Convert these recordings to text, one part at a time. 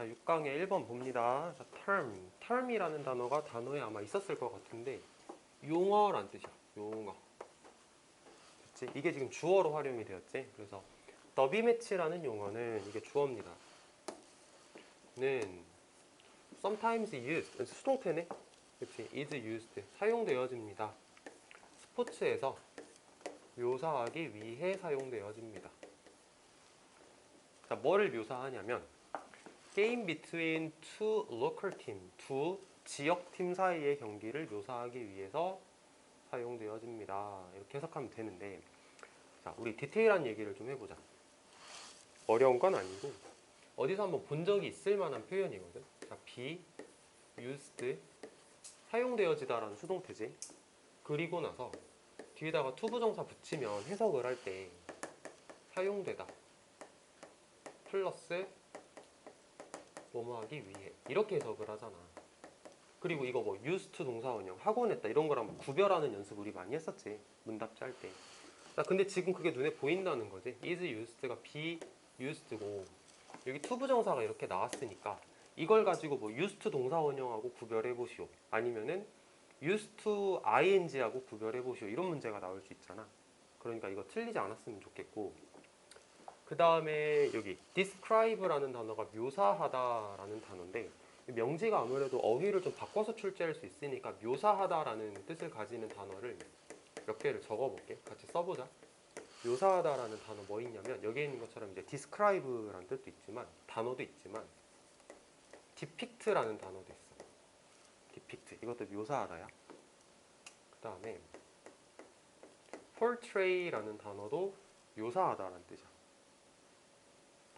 자, 6강의 1번 봅니다. 자, term. term이라는 단어가 단어에 아마 있었을 것 같은데 용어란 뜻이야. 용어. 그치? 이게 지금 주어로 활용이 되었지. 그래서 더비 매치라는 용어는 이게 주어입니다. 는 sometimes used. 수동태네. 그치? is used. 사용되어집니다. 스포츠에서 묘사하기 위해 사용되어집니다. 자, 뭐를 묘사하냐면 게임 between two local team, 두 지역 팀 사이의 경기를 묘사하기 위해서 사용되어집니다. 이렇게 해석하면 되는데, 자, 우리 디테일한 얘기를 좀 해보자. 어려운 건 아니고 어디서 한번 본 적이 있을 만한 표현이거든. 자, be used 사용되어지다라는 수동태지. 그리고 나서 뒤에다가 투부정사 붙이면 해석을 할 때 사용되다 플러스 뭐뭐 하기 위해 이렇게 해석을 하잖아. 그리고 이거 뭐 used 동사원형 학원했다 이런 거랑 구별하는 연습 우리 많이 했었지 문답지 할 때. 자 근데 지금 그게 눈에 보인다는 거지. is used가 be used고 여기 투부정사가 이렇게 나왔으니까 이걸 가지고 뭐 used 동사원형하고 구별해 보시오. 아니면은 used ing하고 구별해 보시오. 이런 문제가 나올 수 있잖아. 그러니까 이거 틀리지 않았으면 좋겠고 그 다음에 여기 describe라는 단어가 묘사하다라는 단어인데 명지가 아무래도 어휘를 좀 바꿔서 출제할 수 있으니까 묘사하다라는 뜻을 가지는 단어를 몇 개를 적어볼게. 같이 써보자. 묘사하다라는 단어 뭐 있냐면 여기 있는 것처럼 이제 describe라는 뜻도 있지만 단어도 있지만 depict라는 단어도 있어. depict 이것도 묘사하다야. 그 다음에 portray라는 단어도 묘사하다라는 뜻이야.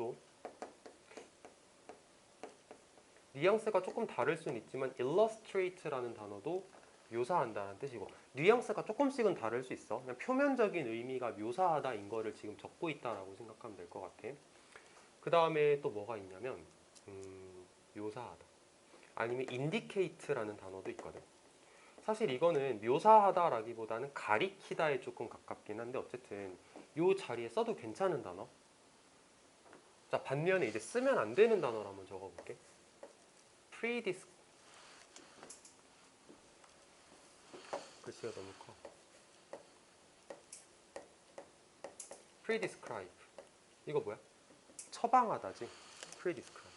또 뉘앙스가 조금 다를 수는 있지만 illustrate라는 단어도 묘사한다는 뜻이고 뉘앙스가 조금씩은 다를 수 있어. 그냥 표면적인 의미가 묘사하다인 거를 지금 적고 있다라고 생각하면 될 것 같아. 그 다음에 또 뭐가 있냐면 음, 묘사하다. 아니면 indicate라는 단어도 있거든. 사실 이거는 묘사하다라기보다는 가리키다에 조금 가깝긴 한데 어쨌든 요 자리에 써도 괜찮은 단어. 자 반면에 이제 쓰면 안 되는 단어를 한번 적어볼게. predis 글씨가 너무 커. predescribe 이거 뭐야? 처방하다지. predescribe.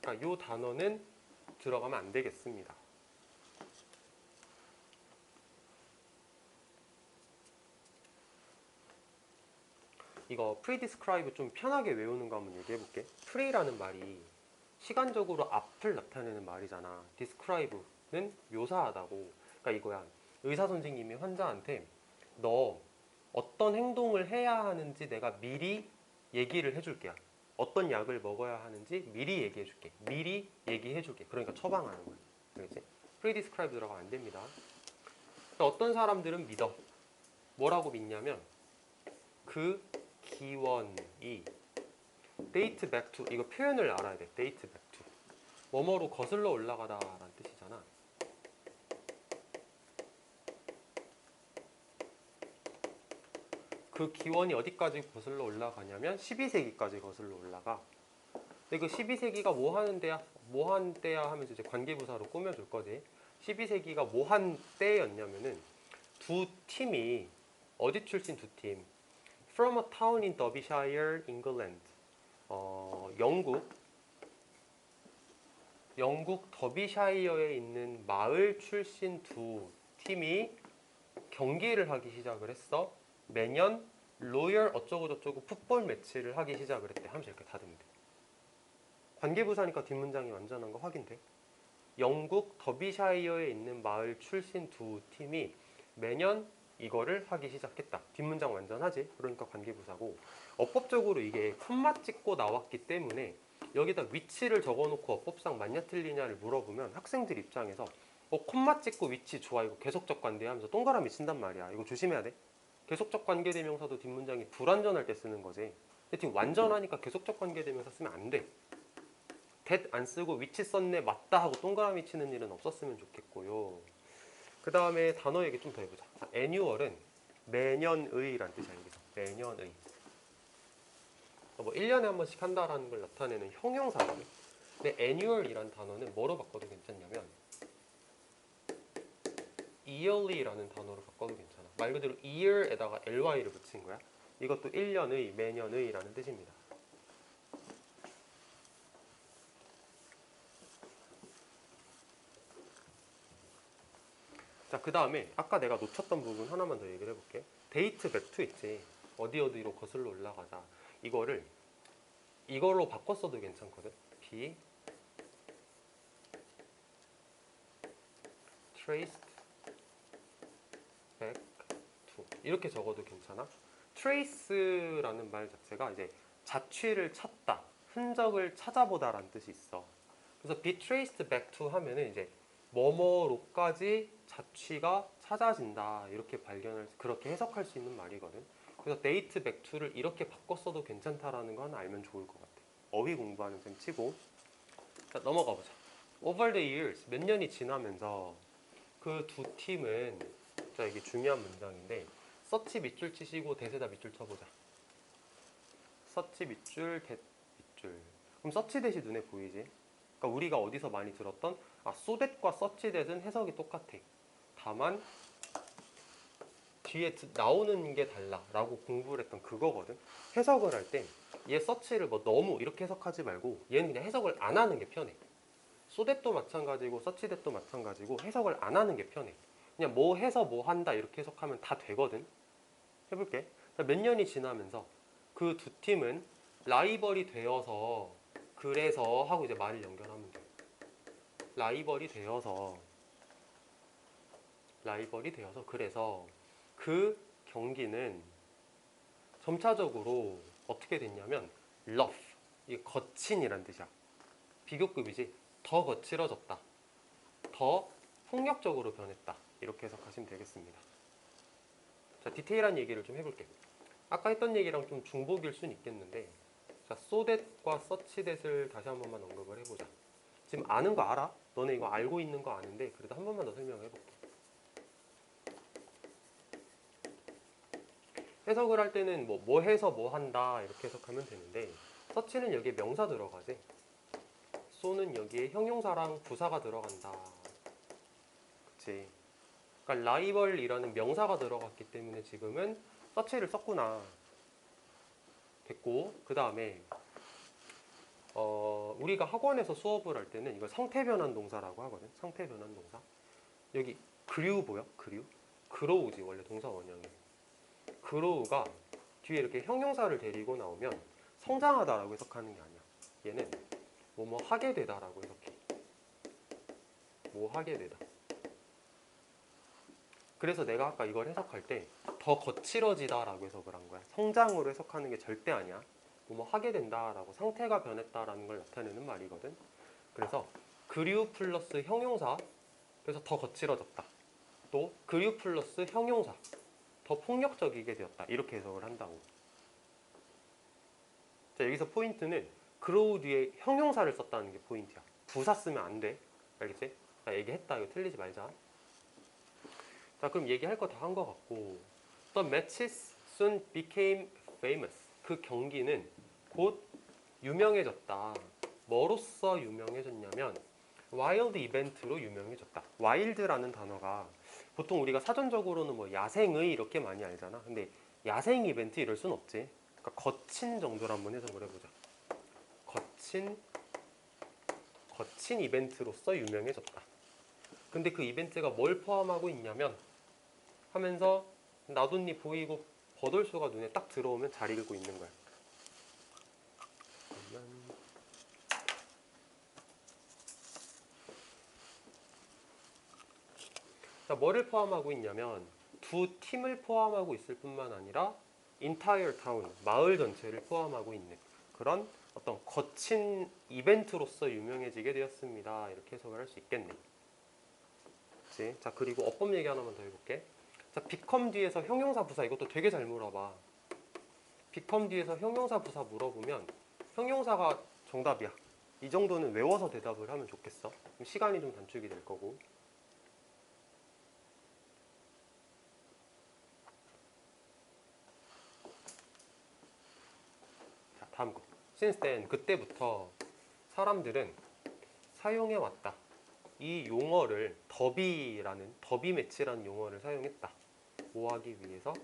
그러니까 요 단어는 들어가면 안 되겠습니다. 이거 predescribe 좀 편하게 외우는 거 한번 얘기해 볼게. pre라는 말이 시간적으로 앞을 나타내는 말이잖아. describe는 묘사하다고. 그러니까 이거야. 의사 선생님이 환자한테 너 어떤 행동을 해야 하는지 내가 미리 얘기를 해줄게요. 어떤 약을 먹어야 하는지 미리 얘기해 줄게. 미리 얘기해 줄게. 그러니까 처방하는 거야. 알겠지? predescribe 들어가면 안 됩니다. 그러니까 어떤 사람들은 믿어. 뭐라고 믿냐면 그 기원이 back to 이거 표현을 알아야 돼. back to 뭐뭐로 거슬러 올라가다 라는 뜻이잖아. 그 기원이 어디까지 거슬러 올라가냐면 12세기까지 거슬러 올라가. 근데 그 12세기가 뭐 하는 때야? 뭐 한 때야 하면서 이제 관계부사로 꾸며줄 거지. 12세기가 뭐 한 때였냐면은 두 팀이 어디 출신 두 팀? From a town in Derbyshire, England. 어, 영국 영국 더비샤이어에 있는 마을 출신 두 팀이 경기를 하기 시작을 했어. 매년 로열 어쩌고 저쩌고 풋볼 매치를 하기 시작을 했대. 하면서 이렇게 다듬면 돼. 관계부사니까 뒷문장이 완전한 거 확인돼. 영국 더비샤이어에 있는 마을 출신 두 팀이 매년 이거를 하기 시작했다. 뒷문장 완전하지? 그러니까 관계부사고 어법적으로 이게 콤마 찍고 나왔기 때문에 여기다 위치를 적어놓고 어법상 맞냐 틀리냐를 물어보면 학생들 입장에서 어, 콤마 찍고 위치 좋아 이거 계속적 관계 하면서 동그라미 친단 말이야. 이거 조심해야 돼. 계속적 관계대명사도 뒷문장이 불완전할 때 쓰는 거지. 근데 지금 완전하니까 계속적 관계대명사 쓰면 안 돼. that 안 쓰고 위치 썼네 맞다 하고 동그라미 치는 일은 없었으면 좋겠고요. 그 다음에 단어 얘기 좀 더 해보자. 자, annual은 매년의란 뜻이야 여기서 매년의. 뭐 1년에 한 번씩 한다라는 걸 나타내는 형용사거든. 근데 annual이란 단어는 뭐로 바꿔도 괜찮냐면 yearly라는 단어로 바꿔도 괜찮아. 말 그대로 year에다가 ly를 붙인 거야. 이것도 1년의, 매년의라는 뜻입니다. 자, 그 다음에 아까 내가 놓쳤던 부분 하나만 더 얘기를 해볼게. 데이트 백투 있지. 어디 어디로 거슬러 올라가자. 이거를 이걸로 바꿨어도 괜찮거든. B traced back to 이렇게 적어도 괜찮아. trace라는 말 자체가 이제 자취를 찾다, 흔적을 찾아보다라는 뜻이 있어. 그래서 be traced back to 하면은 이제 뭐뭐로까지 자취가 찾아진다 이렇게 발견을 그렇게 해석할 수 있는 말이거든. 그래서 back to를 이렇게 바꿨어도 괜찮다라는 건 알면 좋을 것 같아. 어휘 공부하는 셈 치고 자 넘어가 보자. Over the years 몇 년이 지나면서 그 두 팀은 자 이게 중요한 문장인데 서치 밑줄 치시고 대세다 밑줄 쳐보자. 서치 밑줄 대 밑줄. 그럼 서치 대시 눈에 보이지? 그러니까 우리가 어디서 많이 들었던 아 소댓과 서치 대는 해석이 똑같아. 다만 뒤에 드- 나오는 게 달라라고 공부를 했던 그거거든. 해석을 할 때 얘 서치를 뭐 너무 이렇게 해석하지 말고 얘는 그냥 해석을 안 하는 게 편해. 소댓도 마찬가지고 서치댓도 마찬가지고 해석을 안 하는 게 편해. 그냥 뭐 해서 뭐 한다 이렇게 해석하면 다 되거든. 해볼게. 자, 몇 년이 지나면서 그 두 팀은 라이벌이 되어서 그래서 하고 이제 말을 연결하면 돼. 라이벌이 되어서 라이벌이 되어서 그래서 그 경기는 점차적으로 어떻게 됐냐면 rough 이게 거친이란 뜻이야. 비교급이지. 더 거칠어졌다. 더 폭력적으로 변했다. 이렇게 해석하시면 되겠습니다. 자, 디테일한 얘기를 좀 해볼게. 아까 했던 얘기랑 좀 중복일 수는 있겠는데, 자, 소댓과 서치댓을 다시 한 번만 언급을 해보자. 지금 아는 거 알아? 너네 이거 알고 있는 거 아는데, 그래도 한 번만 더 설명을 해볼게. 해석을 할 때는 뭐, 뭐 해서 뭐 한다, 이렇게 해석하면 되는데, 서치는 여기에 명사 들어가지. 소는 여기에 형용사랑 부사가 들어간다. 그치? 그러니까 라이벌이라는 명사가 들어갔기 때문에 지금은 서치를 썼구나. 됐고 그 다음에 어, 우리가 학원에서 수업을 할 때는 이걸 상태 변환 동사라고 하거든. 상태 변환 동사. 여기 그리우 보여? 그리우? 그로우지 원래 동사 원형이. 그로우가 뒤에 이렇게 형용사를 데리고 나오면 성장하다라고 해석하는 게 아니야. 얘는 뭐뭐 하게 되다라고 해석해. 뭐 하게 되다. 그래서 내가 아까 이걸 해석할 때 더 거칠어지다라고 해석을 한 거야. 성장으로 해석하는 게 절대 아니야. 뭐, 뭐 하게 된다라고 상태가 변했다라는 걸 나타내는 말이거든. 그래서 그리우 플러스 형용사 그래서 더 거칠어졌다. 또 그리우 플러스 형용사 더 폭력적이게 되었다. 이렇게 해석을 한다고. 자 여기서 포인트는 그로우 뒤에 형용사를 썼다는 게 포인트야. 부사 쓰면 안 돼. 알겠지? 자 얘기했다. 이거 틀리지 말자. 자 그럼 얘기할 거 다 한 거 같고 The matches soon became famous. 그 경기는 곧 유명해졌다. 뭐로써 유명해졌냐면 와일드 이벤트로 유명해졌다. 와일드라는 단어가 보통 우리가 사전적으로는 뭐 야생의 이렇게 많이 알잖아. 근데 야생 이벤트 이럴 순 없지. 그러니까 거친 정도로 한번 해석을 해보자. 거친 거친 이벤트로서 유명해졌다. 근데 그 이벤트가 뭘 포함하고 있냐면 하면서 나뭇잎 보이고 버돌수가 눈에 딱 들어오면 잘 읽고 있는 거야. 자, 뭐를 포함하고 있냐면 두 팀을 포함하고 있을 뿐만 아니라 entire town, 마을 전체를 포함하고 있는 그런 어떤 거친 이벤트로서 유명해지게 되었습니다. 이렇게 해석을 할 수 있겠네. 그치? 자, 그리고 어법 얘기 하나만 더 해볼게. 자, become 뒤에서 형용사 부사 이것도 되게 잘 물어봐. become 뒤에서 형용사 부사 물어보면 형용사가 정답이야. 이 정도는 외워서 대답을 하면 좋겠어. 시간이 좀 단축이 될 거고. 자, 다음 거. since then 그때부터 사람들은 사용해 왔다. 이 용어를 더비라는 더비 매치라는 용어를 사용했다. 뭐 하기 위해서?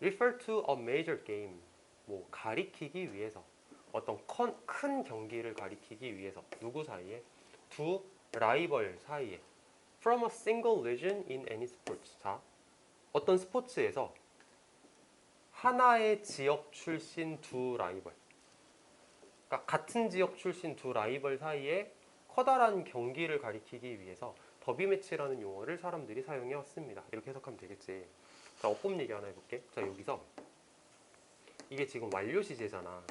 refer to a major game. 뭐 가리키기 위해서 어떤 컨- 큰 경기를 가리키기 위해서 누구 사이에 두 라이벌 사이에 from a single region in any sports. 자, 어떤 스포츠에서 하나의 지역 출신 두 라이벌. 그러니까 같은 지역 출신 두 라이벌 사이에 커다란 경기를 가리키기 위해서 더비 매치라는 용어를 사람들이 사용해 왔습니다. 이렇게 해석하면 되겠지. 자, 어법 얘기 하나 해볼게. 자, 여기서 이게 지금 완료 시제잖아.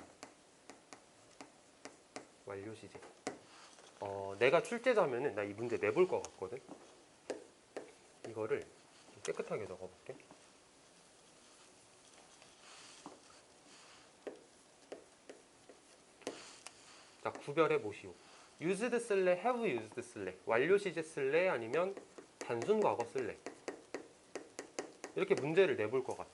완료 시제. 어, 내가 출제자면은 나 이 문제 내볼 것 같거든. 이거를 좀 깨끗하게 적어볼게. 자, 구별해 보시오. Used 쓸래, have used 쓸래, 완료 시제 쓸래, 아니면 단순 과거 쓸래. 이렇게 문제를 내볼 것 같아.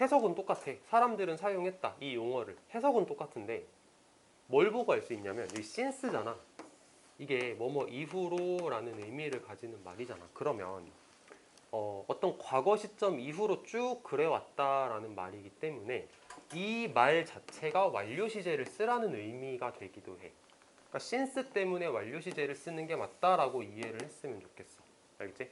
해석은 똑같아. 사람들은 사용했다. 이 용어를. 해석은 똑같은데 뭘 보고 알 수 있냐면 이 since잖아. 이게 뭐뭐 이후로 라는 의미를 가지는 말이잖아. 그러면 어, 어떤 과거 시점 이후로 쭉 그래왔다라는 말이기 때문에 이 말 자체가 완료 시제를 쓰라는 의미가 되기도 해. 그러니까 since 때문에 완료 시제를 쓰는 게 맞다라고 이해를 했으면 좋겠어. 알겠지?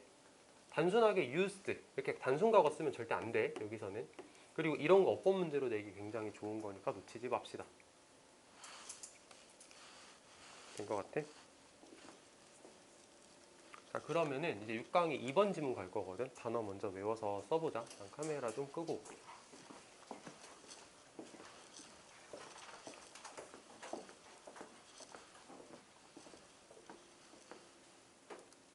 단순하게 used 이렇게 단순 과거 쓰면 절대 안 돼. 여기서는. 그리고 이런 거 어법 문제로 내기 굉장히 좋은 거니까 놓치지 맙시다. 된 것 같아? 자 그러면은 이제 6강이 2번 지문 갈 거거든. 단어 먼저 외워서 써보자. 난 카메라 좀 끄고.